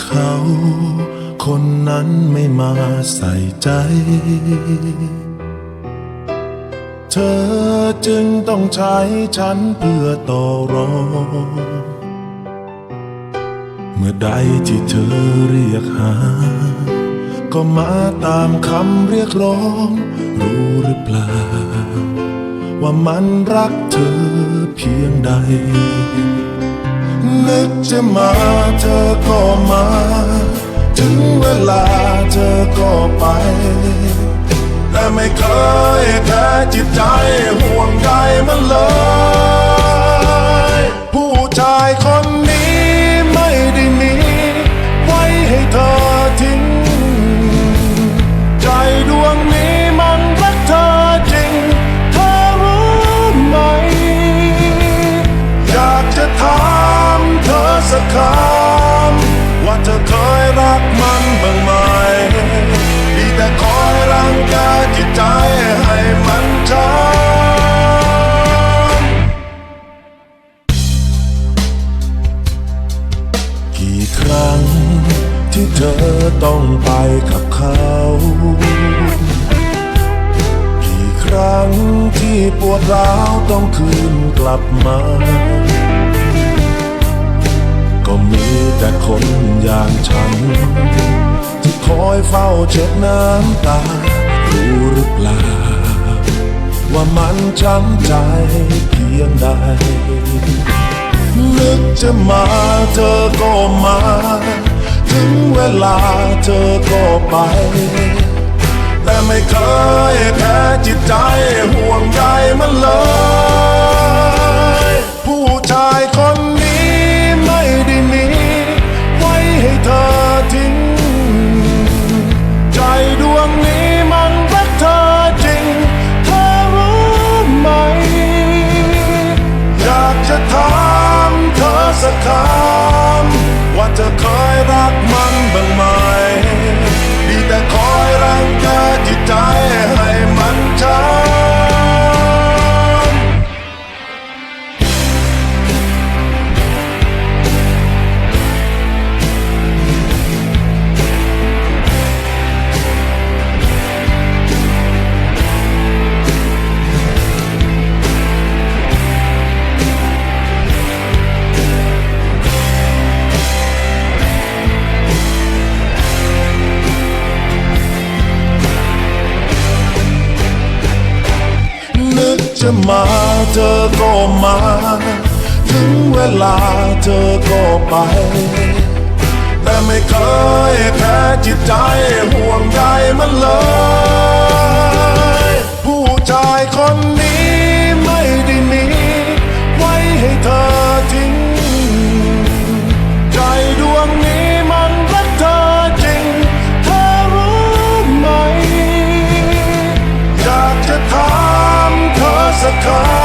เขา คนนั้นไม่มาใส่ใจ เธอจึงต้องใช้ฉันเพื่อต่อรองเมื่อใดที่เธอเรียกหา ก็มาตามคำเรียกร้อง รู้หรือเปล่า ว่ามันรักเธอเพียงใด นึกจะมาเธอก็มา ถึงเวลาเธอก็ไป แต่ไม่เคยแพ้จิตใจ รั้ง ที่เธอต้องไปกับเขา กี่ครั้งที่ปวดร้าวต้องคืนกลับมา ก็มีแต่คนอย่างฉัน ที่คอยเฝ้าเช็ดน้ำตา รู้หรือเปล่า ว่ามันช้ำใจเพียงใด นึกจะมาเธอก็มา ถึงเวลาเธอก็ไป แต่ไม่เคยแพ้จิตใจ จะมาเธอก็มา ถึงเวลาเธอก็ไป แต่ไม่เคยแพ้จิตใจห่วงใยมันเลย a call.